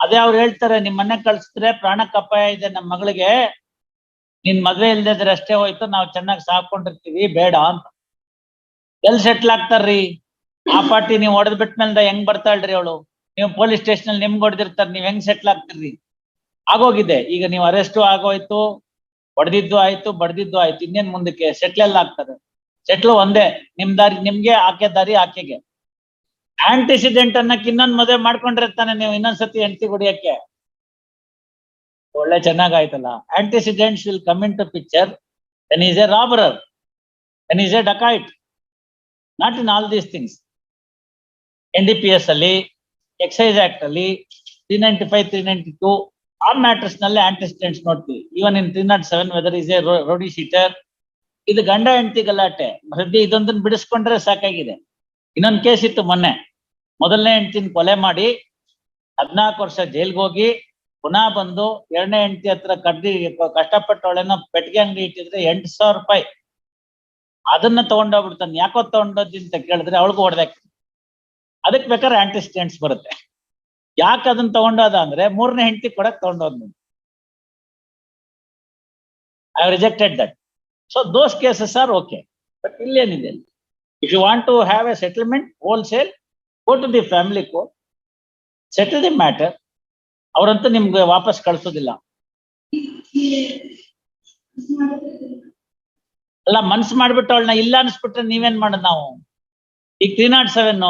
ಅದೇ ಅವ್ರು ಹೇಳ್ತಾರೆ, ನಿಮ್ ಮನೆ ಕಳ್ಸಿದ್ರೆ ಪ್ರಾಣಕ್ಕೆ ಅಪಾಯ ಇದೆ ನಮ್ಮ ಮಗಳಿಗೆ. ನಿನ್ ಮದ್ವೆ ಇಲ್ದಿದ್ರೆ ಅಷ್ಟೇ ಹೋಯ್ತು, ನಾವ್ ಚೆನ್ನಾಗಿ ಸಾಕೊಂಡಿರ್ತೀವಿ ಬೇಡ ಅಂತ. ಎಲ್ ಸೆಟ್ಲ್ ಆಗ್ತಾರ್ರಿ? ಆ ಪಾರ್ಟಿ ನೀವು ಹೊಡೆದ್ ಬಿಟ್ಮೇಲೆ ಹೆಂಗ್ ಬರ್ತಾಳ್ರಿ ಅವಳು? ನೀವು ಪೊಲೀಸ್ ಸ್ಟೇಷನ್ ಅಲ್ಲಿ ನಿಮ್ಗೆ ಹೊಡೆದಿರ್ತಾರ, ನೀವ್ ಹೆಂಗ್ ಸೆಟ್ಲ್ ಆಗ್ತಿರ್ರಿ? ಆಗೋಗಿದೆ. ಈಗ ನೀವು ಅರೆಸ್ಟು ಆಗೋಯ್ತು, ಹೊಡೆದಿದ್ದು ಆಯ್ತು, ಬಡ್ದಿದ್ದು ಆಯ್ತು, ಇನ್ನೇನ್ ಮುಂದಕ್ಕೆ? ಸೆಟ್ಲ್ ಎಲ್ಲ ಆಗ್ತದೆ. ಸೆಟ್ಲ್ ಒಂದೇ. ನಿಮ್ ದಾರಿ, ನಿಮ್ಗೆ, ಆಕೆ ದಾರಿ, ಆಕೆಗೆ. ಆಂಟಿಸಿಡೆಂಟ್ ಅನ್ನಕ್ ಇನ್ನೊಂದ್ ಮದುವೆ ಮಾಡ್ಕೊಂಡಿರ್ತಾನೆ ನೀವು ಇನ್ನೊಂದ್ಸತಿ ಹೆಂಡತಿ ಕುಡಿಯಕ್ಕೆ ಒಳ್ಳೆ ಚೆನ್ನಾಗಾಯ್ತಲ್ಲ. Antecedents will come into picture then is a robber then is a dacoit not in all these things N D P S ಅಲ್ಲಿ ಎಕ್ಸೈಸ್ ಆಕ್ಟ್ ಅಲ್ಲಿ three ninety five three ninety two ಆ ಮ್ಯಾಟ್ರಸ್ನಲ್ಲಿ ಆಂಟಿಸಿಡೆಂಟ್ಸ್ ನೋಡ್ತೀವಿ even in three not seven whether is a rowdy sheeter ಇದು ಗಂಡ ಹೆಂಡತಿ ಗಲಾಟೆ ಸದ್ಯ ಇದೊಂದನ್ನು ಬಿಡಿಸ್ಕೊಂಡ್ರೆ ಸಾಕಾಗಿದೆ. ಇನ್ನೊಂದು ಕೇಸ್ ಇತ್ತು ಮೊನ್ನೆ. ಮೊದಲನೇ ಹೆಂಡತಿನ ಕೊಲೆ ಮಾಡಿ ಹದ್ನಾಲ್ಕು ವರ್ಷ ಜೈಲ್ಗೆ ಹೋಗಿ ಪುನಃ ಬಂದು ಎರಡನೇ ಹೆಂಡತಿ ಹತ್ರ ಕಡ್ಡಿ ಕಷ್ಟಪಟ್ಟವಳೆನ ಪೆಟ್ಟಿಗೆ ಅಂಗಡಿ ಇಟ್ಟಿದ್ರೆ ಎಂಟು ಸಾವಿರ ರೂಪಾಯಿ. ಅದನ್ನ ತಗೊಂಡೋಗ್ಬಿಡ್ತಾನೆ. ಯಾಕೋ ತಗೊಂಡೋದಿ ಅಂತ ಕೇಳಿದ್ರೆ ಅವಳಿಗೂ ಹೊಡೆದಾಕ್ತಾನೆ ಅದಕ್ಕೆ ಬೇಕಾದ್ರೆ ಆಂಟಿಸ್ಟೆಂಟ್ಸ್ ಬರುತ್ತೆ. ಯಾಕೆ ಅದನ್ನ ತಗೊಂಡೋದ ಅಂದ್ರೆ ಮೂರನೇ ಹೆಂಡತಿ ಕೊಡಕ್ ತಗೊಂಡೋದ್ I rejected that so those cases are okay but ಇಲ್ಲೇನಿದೆ if you want to have a settlement wholesale go to the family court settle the matter ಅವರಂತೂ ನಿಮ್ಗೆ ವಾಪಸ್ ಕಳಿಸೋದಿಲ್ಲ. ಅಲ್ಲ, ಮನ್ಸು ಮಾಡ್ಬಿಟ್ಟು ಅವಳನ್ನ ಇಲ್ಲ ಅನ್ಸ್ಬಿಟ್ರೆ ನೀವೇನ್ ಮಾಡೋದು ನಾವು? ಈಗ ತ್ರೀ ನಾಟ್ ಸೆವೆನ್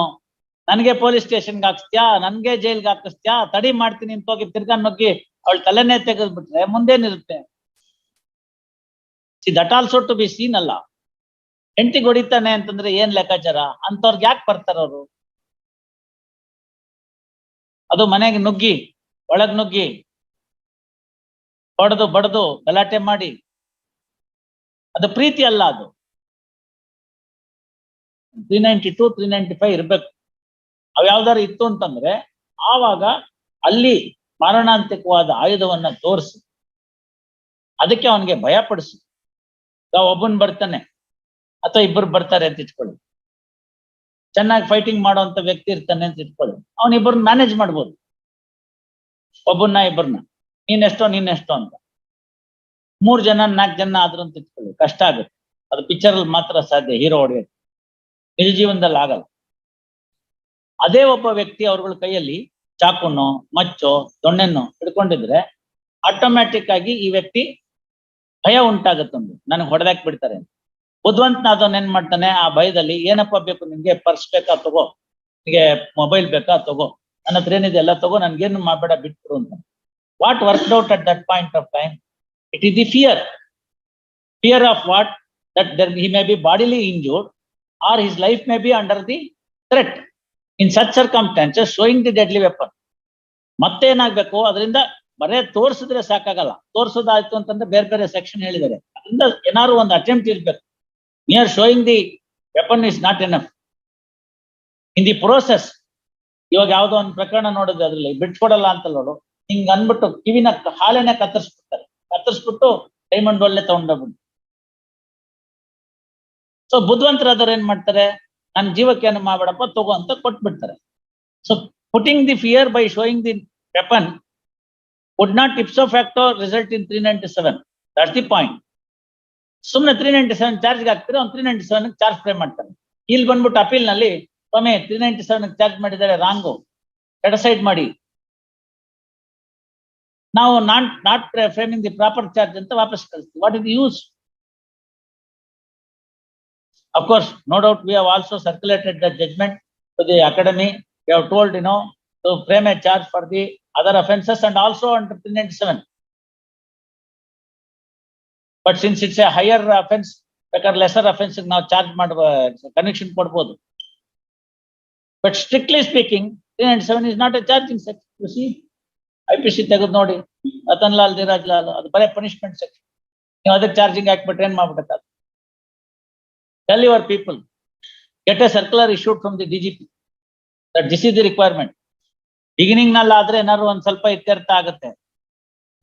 ನನಗೆ ಪೊಲೀಸ್ ಸ್ಟೇಷನ್ಗೆ ಹಾಕ್ಸ್ತ್ಯಾ? ನನ್ಗೆ ಜೈಲ್ಗೆ ಹಾಕಿಸ್ತ್ಯಾ? ತಡಿ ಮಾಡ್ತೀನಿ ಅಂತ ಹೋಗಿ ತಿರ್ಗಾ ನುಗ್ಗಿ ಅವಳ ತಲೆನೇ ತೆಗೆದ್ಬಿಟ್ರೆ ಮುಂದೇನಿರುತ್ತೆ? That also to be seen ಅಲ್ಲ. ಹೆಂಡತಿಗೆ ಹೊಡಿತಾನೆ ಅಂತಂದ್ರೆ ಏನ್ ಲೆಕ್ಕಾಚಾರ? ಅಂತವ್ರಿಗೆ ಯಾಕೆ ಬರ್ತಾರ ಅವರು? ಅದು ಮನೆಗೆ ನುಗ್ಗಿ, ಒಳಗ್ ನುಗ್ಗಿ, ಹೊಡೆದು ಬಡದು ಗಲಾಟೆ ಮಾಡಿ. ಅದು ಪ್ರೀತಿ ಅಲ್ಲ ಅದು. Three ninety two three ninety five ಇರ್ಬೇಕು. ಅವ್ ಯಾವ್ದಾರು ಇತ್ತು ಅಂತಂದ್ರೆ, ಆವಾಗ ಅಲ್ಲಿ ಮಾರಣಾಂತಿಕವಾದ ಆಯುಧವನ್ನ ತೋರಿಸಿ. ಅದಕ್ಕೆ ಅವನಿಗೆ ಭಯ ಪಡಿಸು ಒಬ್ಬನ್ ಬರ್ತಾನೆ, ಅಥವಾ ಇಬ್ಬರು ಬರ್ತಾರೆ ಅಂತ ಇಟ್ಕೊಳ್ಳಿ. ಚೆನ್ನಾಗಿ ಫೈಟಿಂಗ್ ಮಾಡುವಂತ ವ್ಯಕ್ತಿ ಇರ್ತಾನೆ ಅಂತ ಇಟ್ಕೊಳ್ಳಿ. ಅವನ್ ಇಬ್ಬರನ್ನ ಮ್ಯಾನೇಜ್ ಮಾಡ್ಬೋದು. ಒಬ್ಬನ್ನ ಇಬ್ಬರನ್ನ ನೀನೆಷ್ಟೋ ನೀನೆಷ್ಟೋ ಅಂತ. ಮೂರ್ ಜನ, ನಾಲ್ಕು ಜನ ಆದ್ರೂ ಅಂತ ಇಟ್ಕೊಳ್ಳಿ. ಕಷ್ಟ ಆಗುತ್ತೆ. ಅದು ಪಿಕ್ಚರ್ ಅಲ್ಲಿ ಮಾತ್ರ ಸಾಧ್ಯ ಹೀರೋ ಹೊಡೆಯೋದು ನಿಜ ಜೀವನದಲ್ಲಿ ಆಗಲ್ಲ. ಅದೇ ಒಬ್ಬ ವ್ಯಕ್ತಿ ಅವ್ರಗಳ ಕೈಯಲ್ಲಿ ಚಾಕುನೋ, ಮಚ್ಚೋ, ದೊಣ್ಣೆನೋ ಹಿಡ್ಕೊಂಡಿದ್ರೆ ಆಟೋಮ್ಯಾಟಿಕ್ ಆಗಿ ಈ ವ್ಯಕ್ತಿ ಭಯ ಉಂಟಾಗತ್ತೊಂದು ನನಗೆ ಹೊಡೆದಾಕ್ ಬಿಡ್ತಾರೆ ಅಂತ. ಬುದ್ಧಿವಂತನಾದವನ್ ಏನ್ ಮಾಡ್ತಾನೆ? ಆ ಭಯದಲ್ಲಿ ಏನಪ್ಪ ಬೇಕು ನಿಮ್ಗೆ ಪರ್ಸ್ ಬೇಕಾ ತಗೋ? ನಿಮಗೆ ಮೊಬೈಲ್ ಬೇಕಾ ತಗೋ? ನನ್ನ ಹತ್ರ ಏನಿದೆ ಎಲ್ಲ ತಗೋ ನನ್ಗೇನು ಮಾಡಬೇಡ, ಬಿಟ್ಬಿಡು ಅಂತ. What worked out at that point of time it is the fear fear of what that there he may be bodily injured or his life may be under the threat in such circumstances showing the deadly weapon ಮತ್ತೇನಾಗ್ಬೇಕು? ಅದರಿಂದ ಬರೇ ತೋರಿಸಿದ್ರೆ ಸಾಕಾಗಲ್ಲ. ತೋರಿಸೋದಾಯ್ತು ಅಂತಂದ್ರೆ ಬೇರೆ ಬೇರೆ section ಹೇಳಿದ್ದಾರೆ. ಅದರಿಂದ ಏನಾದ್ರು ಒಂದು ಅಟೆಂಪ್ಟ್ ಇರ್ಬೇಕು. Mere showing the weapon is not enough. In the process ಇವಾಗ ಯಾವ್ದೋ ಒಂದು ಪ್ರಕರಣ ನೋಡಿದ್ರೆ ಅದ್ರಲ್ಲಿ ಬಿಟ್ಕೊಡಲ್ಲ ಅಂತ ನೋಡು. ಹಿಂಗ್ ಅನ್ಬಿಟ್ಟು ಕಿವಿನ ಹಾಲೆನೆ ಕತ್ತರಿಸ್ಬಿಡ್ತಾರೆ. ಕತ್ತರಿಸ್ಬಿಟ್ಟು ಡೈಮಂಡ್ ಒಳ್ಳೆ ತಗೊಂಡೋಗ್ಬಿಟ್ಟು ಸೊ ಬುದ್ಧಿವಂತರಾದವ್ರು ಏನ್ ಮಾಡ್ತಾರೆ? ನನ್ನ ಜೀವಕ್ಕೆ ಏನು ಮಾಡ್ಬೇಡಪ್ಪ ತಗೋ ಅಂತ ಕೊಟ್ಬಿಡ್ತಾರೆ. So putting the fear by showing the weapon would not ipso facto result in three ninety seven that's the point ಸುಮ್ಮನೆ ತ್ರೀ ನೈಂಟಿ ಸೆವೆನ್ ಚಾರ್ಜ್ಗೆ ಹಾಕ್ತಾರೆ ಅವ್ನು ತ್ರೀ ನೈಂಟಿ ಸೆವೆನ್ ಚಾರ್ಜ್ ಫ್ರೈ ಮಾಡ್ತಾನೆ. ಇಲ್ಲಿ ಬಂದ್ಬಿಟ್ಟು ಅಪೀಲ್ನಲ್ಲಿ, ಸ್ವಾಮಿ ತ್ರೀ ನೈಂಟಿ ಸೆವೆನ್ ಚಾರ್ಜ್ ಮಾಡಿದ್ದಾರೆ ರಾಂಗು. ಎಡಸೈಡ್ ಮಾಡಿ. ನಾವು not not framing the proper charge ಅಂತ ವಾಪಸ್ ಕಳಿಸ್ತೀವಿ. What is use of course no doubt we we also circulated the judgement to the academy academy. We told you know to frame a charge for the other offences and also under three ninety ninety-seven. But since it's a higher offence ಬೇಕಾದ್ರೆ lesser offence ನಾವು charge ಮಾಡುವ connection ಕೊಡ್ಬೋದು. But strictly speaking three ninety seven is not a charging section I P C ತೆಗೆದು ನೋಡಿ ರತನ್ ಲಾಲ್ ಧೀರಾಜ್ ಲಾಲ್ ಅದು ಬರೇ punishment section ನೀವು ಅದಕ್ಕೆ ಚಾರ್ಜಿಂಗ್ ಹಾಕ್ಬಿಟ್ರೆ ಏನ್ ಮಾಡ್ಬಿಡತ್ತೆ tell your people get a circular issued from the D G P that this is the requirement ಬಿಗಿನಿಂಗ್ನಲ್ಲಿ ಆದ್ರೆ ಏನಾದ್ರು ಒಂದ್ ಸ್ವಲ್ಪ ಇತ್ಯರ್ಥ ಆಗುತ್ತೆ.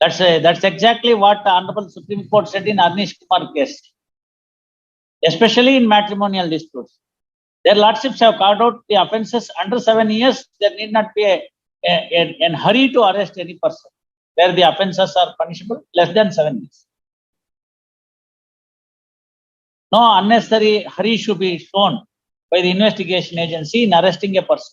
That's a, that's exactly what the Honorable Supreme Court said in Arnish Kumar case, especially in matrimonial disputes. Their lordships have carved out the offences under seven years. There need not be a, a, a, a hurry to arrest any person where the offences are punishable less than seven years. No unnecessary hurry should be shown by the investigation agency in arresting a person.